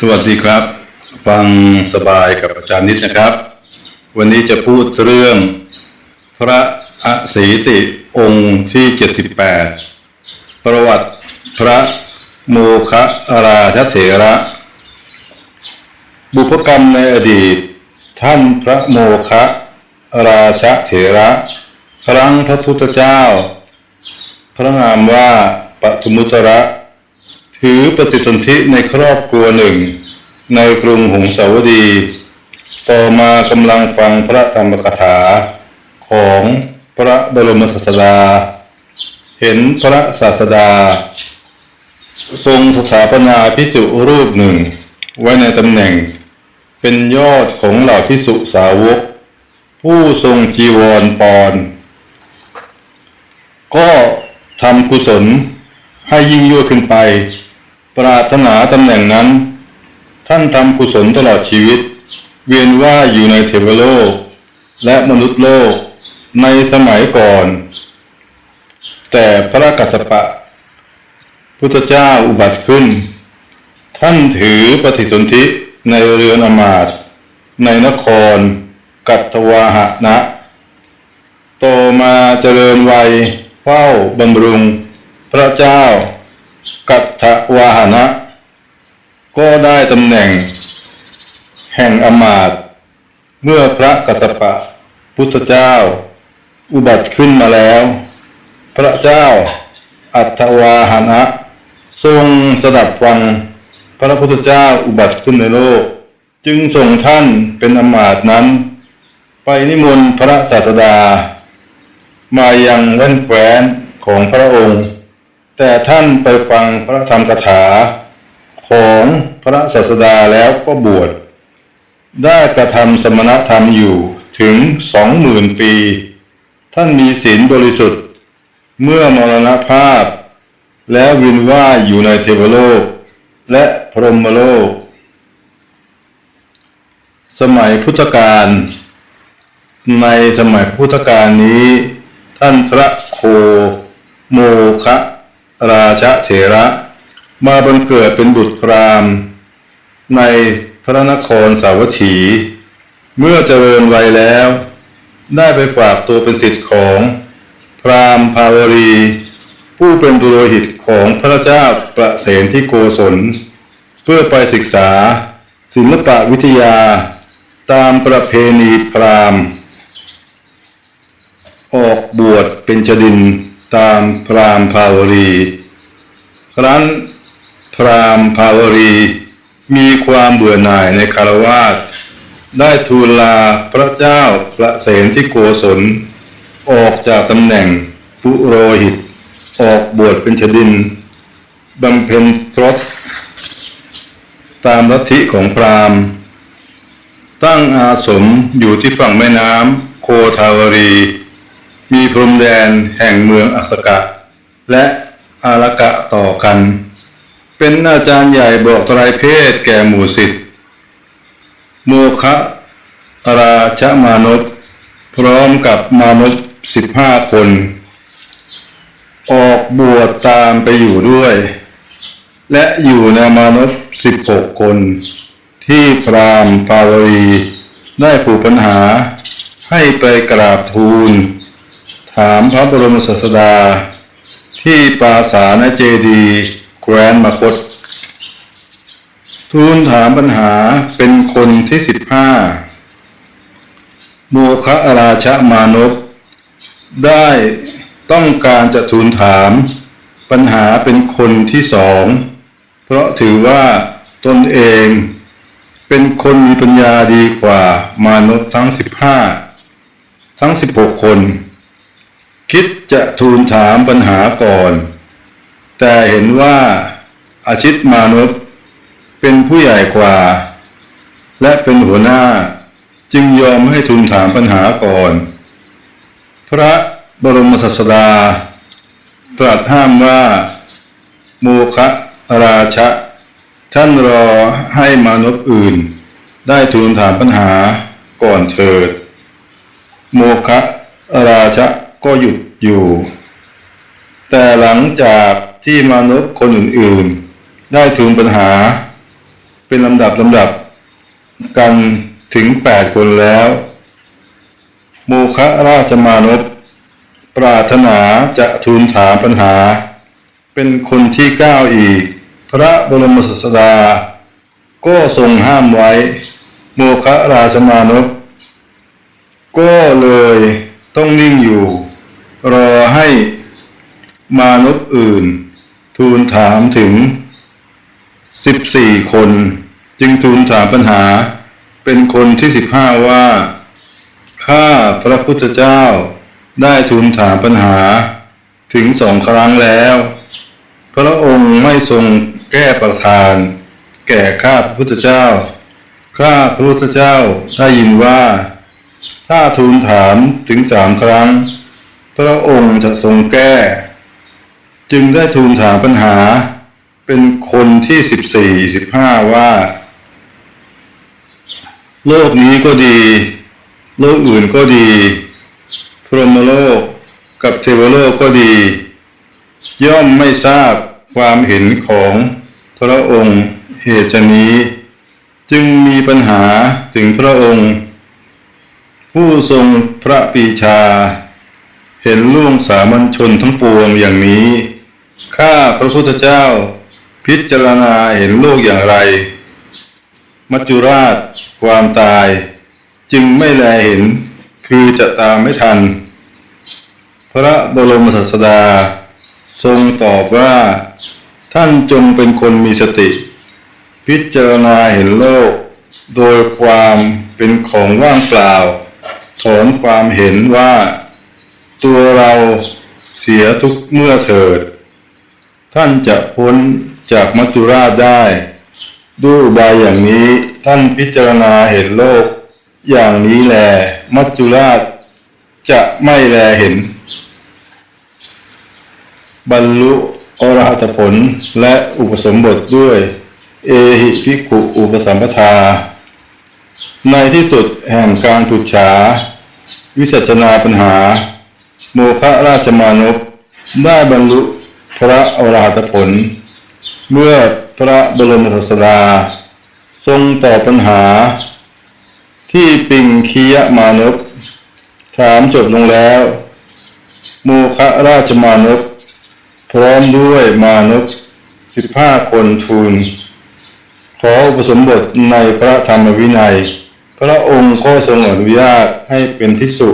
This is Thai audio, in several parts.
สวัสดีครับ ฟังสบายกับอาจารย์นิดนะครับ วันนี้จะพูดเรื่องพระอสีติองค์ที่ 78 ประวัติพระโมคะราชเถระ บุพกรรมในอดีต ท่านพระโมคะราชเถระ ครั้งพระพุทธเจ้า พระนามว่าปทุมุตระ ถือปฏิสนธิในครอบครัวหนึ่ง ในกรุงหงสาวดี ต่อมากำลังฟังพระธรรมกถาของพระบรมศาสดา เห็นพระศาสดา ทรงสถาปนาพิสุรูปหนึ่ง ไว้ในตำแหน่ง เป็นยอดของเหล่าพิสุสาวก ผู้ทรงจีวรปอน ก็ทำกุศลให้ยิ่งยวดขึ้นไป ปรารถนาตำแหน่งนั้น ท่านทำกุศลตลอดชีวิต เวียนว่ายอยู่ในเทวโลก และมนุษย์โลกในสมัยก่อน แต่พระกัสสปะ พุทธเจ้าอุบัติขึ้น ท่านถือปฏิสนธิในเรือนอมาตในนคร กัตตวาหะนะ โตมาเจริญวัยเฝ้าบำรุง พระเจ้า กัตถวาหนะ ก็ได้ตำแหน่ง แห่งอมาต เมื่อพระกัสสปะ พุทธเจ้า อุบัติขึ้นมาแล้ว พระเจ้า อัตถวาหนะ ทรงสดับฟังพระพุทธเจ้าอุบัติขึ้นในโลก จึงส่งท่านเป็นอมาตนั้น ไปนิมนต์พระศาสดา มายังแว่นแคว้นของพระองค์ แต่ท่านไปฟังพระธรรมคาถาของพระศาสดาแล้วก็บวช ได้กระทำสมณธรรมอยู่ถึงสองหมื่นปี ท่านมีศีลบริสุทธิ์ เมื่อมรณภาพ แล้ววินว่าอยู่ในเทวโลก และพรหมโลก สมัยพุทธกาลในสมัยพุทธกาลนี้ ท่านพระโคโมคะ ราชเถระ มาบังเกิดเป็นบุตรพราหมณ์ในพระนครสาวัตถี เมื่อเจริญวัยแล้ว ได้ไปฝากตัวเป็นศิษย์ของพราหมณ์ภาวรี ผู้เป็นบุโรหิตของพระเจ้าประเสนที่โกศล เพื่อไปศึกษา ศิลปวิทยาตามประเพณีพราหมณ์ ออกบวชเป็นจดิน ตามพรามภาวรี ครั้นพรามภาวรี มีความเบื่อหน่ายในคารวาสได้ทูลลาพระเจ้าประเสนที่โกศล ออกจากตำแหน่งปุโรหิต ออกบวชเป็นชดินบำเพ็ญพรตตามลัทธิของพราหมณ์ ตั้งอาสมอยู่ที่ฝั่งแม่น้ำโคทาวรี มีพรมแดนแห่งเมืองอัสกะ และอารกะต่อกัน เป็นอาจารย์ใหญ่บอกตรายเพศแก่หมู่สิทธิ์โมคะราชมานพพร้อมกับมนุสิบห้าคน ออกบวชตามไปอยู่ด้วย และอยู่ในมนุสิบหกคน ที่พรามปาวรีได้ผูกปัญหาให้ไปกราบทูล ถามพระบรมศาสดา ที่ปราสาทเจดีแคว้นมคต ทูลถามปัญหาเป็นคนที่สิบห้าโมคะราชมานพได้ต้องการจะทูลถาม ปัญหาเป็นคนที่สอง เพราะถือว่าตนเองเป็นคนมีปัญญาดีกว่ามนุษย์ทั้งสิบห้าทั้งสิบหกคน คิดจะทูลถามปัญหาก่อน แต่เห็นว่าอาชิตมนุษย์เป็นผู้ใหญ่กว่า และเป็นหัวหน้าจึงยอมให้ทูลถามปัญหาก่อน พระบรมศาสดา ตรัสห้ามว่า โมคะราชะท่านรอให้มนุษย์อื่น ได้ทูลถามปัญหาก่อนเถิด โมคะราชะ ก็หยุดอยู่ แต่หลังจากที่มนุษย์คนอื่นๆ ได้ทูลปัญหา เป็นลำดับลำดับกันถึงแปดคนแล้ว โมคะราชมานพปรารถนาจะทูลถามปัญหา เป็นคนที่เก้าอีก พระบรมศาสดา ก็ทรงห้ามไว้ โมคะราชมานพก็เลยต้องนิ่งอยู่ รอให้มานพอื่น ทูลถามถึงสิบสี่คน จึงทูลถามปัญหา เป็นคนที่สิบห้าว่า ข้าพระพุทธเจ้าได้ทูลถามปัญหาถึงสองครั้งแล้ว พระองค์ไม่ทรงแก้ประทาน แก่ข้าพระพุทธเจ้า ข้าพระพุทธเจ้าได้ยินว่า ถ้าทูลถามถึงสามครั้ง พระองค์จะทรงแก้ จึงได้ทูลถามปัญหา เป็นคนที่สิบสี่สิบห้าว่า โลกนี้ก็ดี โลกอื่นก็ดี พรหมโลกกับเทวโลกก็ดี ย่อมไม่ทราบความเห็นของพระองค์เหตุนี้ จึงมีปัญหาถึงพระองค์ ผู้ทรงพระปีชา เห็นล่วงสามัญชนทั้งปวงอย่างนี้ ข้าพระพุทธเจ้า พิจารณาเห็นโลกอย่างไร มัจจุราชความตาย จึงไม่แลเห็นคือจะตามไม่ทัน พระบรมศาสดา ทรงตอบว่า ท่านจงเป็นคนมีสติ พิจารณาเห็นโลก โดยความเป็นของว่างเปล่า ถอนความเห็นว่า ตัวเราเสียทุกเมื่อเถิด ท่านจะพ้นจากมัจจุราชได้ ด้วยบายอย่างนี้ท่านพิจารณาเห็นโลก อย่างนี้แล มัจจุราชจะไม่แลเห็น บรรลุอรหัตผลและอุปสมบทด้วย เอหิภิกขุอุปสัมปทา ในที่สุดแห่งการถูกฉา วิสัชนาปัญหา โมคะราชมานพได้บรรลุพระอรหัตผล เมื่อพระบรมศาสดา ทรงตอบปัญหา ที่ปิงคียมานพถามจบลงแล้ว โมคะราชมานพพร้อมด้วยมานพสิบห้าคนทูล ขออุปสมบทในพระธรรมวินัย พระองค์ก็ทรงอนุญาตให้เป็นทิสุ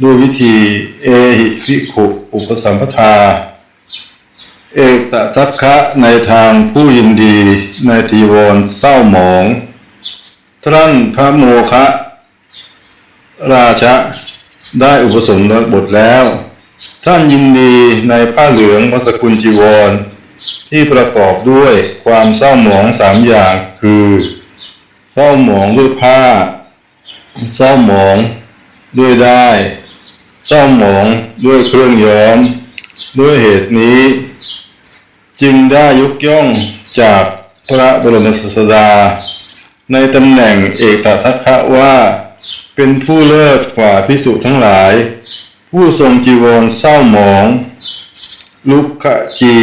ด้วยวิธีเอหิฟิขุอุปสัมปทา เอกตะทัคคะในทางผู้ยินดีในทีวรเศร้าหมอง ท่านพระโมคะ ราชะได้อุปสมบทแล้ว ท่านยินดีในผ้าเหลืองวสกุลจีวร ที่ประกอบด้วยความเศร้าหมองสามอย่างคือ เศร้าหมองด้วยผ้า เศร้าหมองด้วยได้ เศร้าหมองด้วยเครื่องย้อม ด้วยเหตุนี้ จึงได้ยกย่องจากพระบรมศาสดา ในตำแหน่งเอกตทัคคะว่า เป็นผู้เลิศกว่าพิสุทั้งหลาย ผู้ทรงจีวรเศร้าหมอง ลุกขจี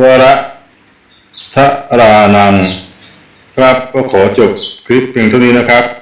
วระทรานัง ครับก็ขอจบคลิปเพียงเท่านี้นะครับ